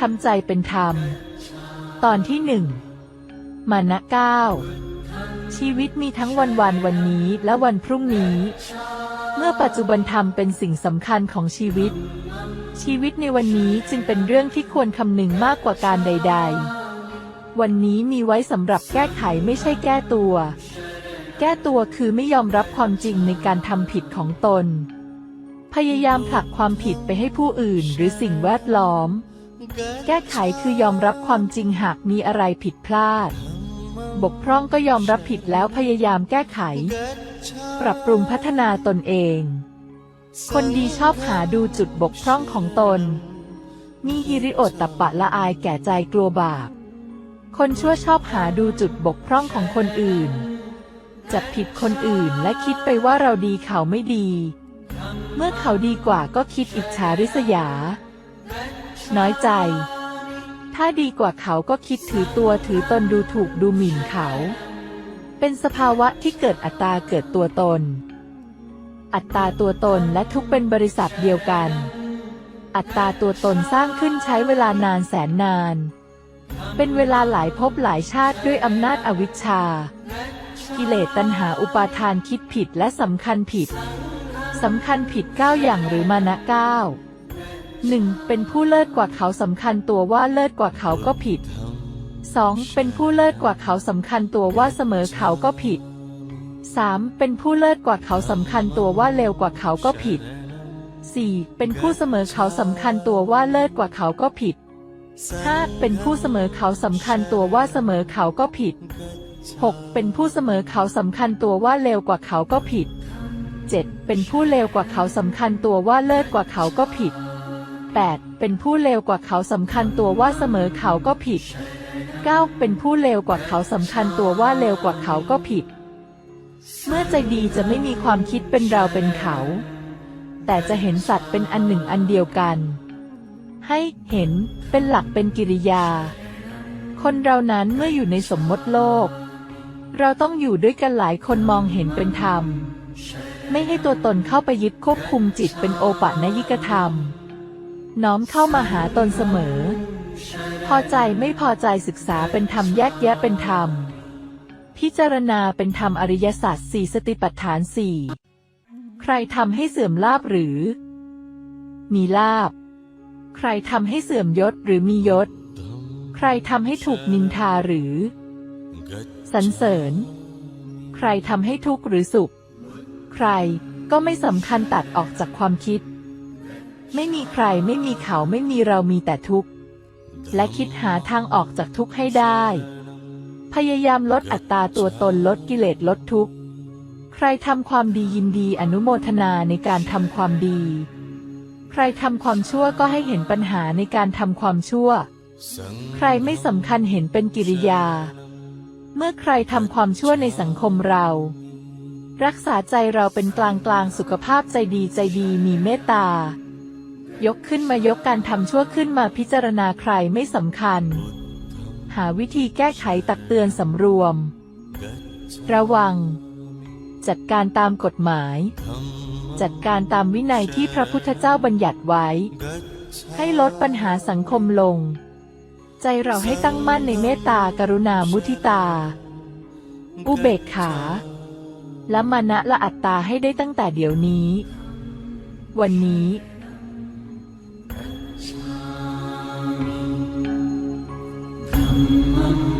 ทำใจเป็นธรรม ตอนที่หนึ่งมานะเก้าชีวิตมีทั้งวันวันวันนี้และวันพรุ่งนี้ เมื่อปัจจุบันธรรมเป็นสิ่งสำคัญของชีวิต ชีวิตในวันนี้จึงเป็นเรื่องที่ควรคำนึงมากกว่าการใด ๆ วันนี้มีไว้สำหรับแก้ไขไม่ใช่แก้ตัว แก้ตัวคือไม่ยอมรับความจริงในการทำผิดของตน พยายามผลักความผิดไปให้ผู้อื่นหรือสิ่งแวดล้อม แก้ไขคือยอมรับความจริงหากมีอะไรผิดพลาด บกพร่องก็ยอมรับผิดแล้วพยายามแก้ไข ปรับปรุงพัฒนาตนเอง คนดีชอบหาดูจุดบกพร่องของตน มีฮิริโอตตัปปะละอายแก่ใจกลัวบาป คนชั่วชอบหาดูจุดบกพร่องของคนอื่น จับผิดคนอื่นและคิดไปว่าเราดีเขาไม่ดี เมื่อเขาดีกว่าก็คิดอิจฉาริษยา น้อยใจ ถ้าดีกว่าเขาก็คิดถือตัวถือตนดูถูกดูหมิ่นเขา เป็นสภาวะที่เกิดอัตตาเกิดตัวตน อัตตาตัวตนและทุกเป็นบริษัทเดียวกัน อัตตาตัวตนสร้างขึ้นใช้เวลานานแสนนาน เป็นเวลาหลายภพหลายชาติด้วยอำนาจอวิชชา กิเลสตัณหาอุปาทานคิดผิดและสำคัญผิดสำคัญผิดเก้าอย่างหรือมานะเก้าหนึ่งเป็นผู้เลิศกว่าเขาสำคัญตัวว่าเลิศกว่าเขาก็ผิดสองเป็นผู้เลิศกว่าเขาสำคัญตัวว่าเสมอเขาก็ผิดสามเป็นผู้เลิศกว่าเขาสำคัญตัวว่าเลวกว่าเขาก็ผิดสี่เป็นผู้เสมอเขาสำคัญตัวว่าเลิศกว่าเขาก็ผิดห้าเป็นผู้เสมอเขาสำคัญตัวว่าเสมอเขาก็ผิดหกเป็นผู้เสมอเขาสำคัญตัวว่าเลวกว่าเขาก็ผิดเจ็ดเป็นผู้เลวกว่าเขาสำคัญตัวว่าเลิศกว่าเขาก็ผิด 8. เป็นผู้เลวกว่าเขาสำคัญตัวว่าเสมอเขาก็ผิด 9. เป็นผู้เลวกว่าเขาสำคัญตัวว่าเลวกว่าเขาก็ผิด เมื่อใจดีจะไม่มีความคิดเป็นเราเป็นเขา แต่จะเห็นสัตว์เป็นอันหนึ่งอันเดียวกัน ให้เห็นเป็นหลักเป็นกิริยา คนเรานั้นเมื่ออยู่ในสมมติโลก เราต้องอยู่ด้วยกันหลายคนมองเห็นเป็นธรรม ไม่ให้ตัวตนเข้าไปยึดควบคุมจิตเป็นโอปะนยิกธรรม น้อมเข้ามาหาตนเสมอ พอใจไม่พอใจศึกษาเป็นธรรมแยกแยะเป็นธรรม พิจารณาเป็นธรรมอริยสัจสี่สติปัฏฐานสี่ใครทำให้เสื่อมลาบหรือ มีลาบ ใครทำให้เสื่อมยศหรือมียศ ใครทำให้ถูกนินทาหรือสรรเสริญ ใครทำให้ทุกข์หรือสุข ใครก็ไม่สำคัญตัดออกจากความคิด ไม่มีใครไม่มีเขาไม่มีเรามีแต่ทุกข์ และคิดหาทางออกจากทุกข์ให้ได้ พยายามลดอัตราตัวตนลดกิเลสลดทุกข์ ใครทำความดียินดีอนุโมทนาในการทำความดี ใครทำความชั่วก็ให้เห็นปัญหาในการทำความชั่ว ใครไม่สำคัญเห็นเป็นกิริยา เมื่อใครทำความชั่วในสังคมเรารักษาใจเราเป็นกลางกลางสุขภาพใจดีใจดีมีเมตตา ยกขึ้นมายกการทำชั่วขึ้นมาพิจารณาใครไม่สำคัญ หาวิธีแก้ไขตักเตือนสำรวม ระวัง จัดการตามกฎหมาย จัดการตามวินัยที่พระพุทธเจ้าบัญญัติไว้ ให้ลดปัญหาสังคมลง ใจเราให้ตั้งมั่นในเมตตากรุณามุทิตา อุเบกขา และมานะละอัตตาให้ได้ตั้งแต่เดี๋ยวนี้ วันนี้ Mama.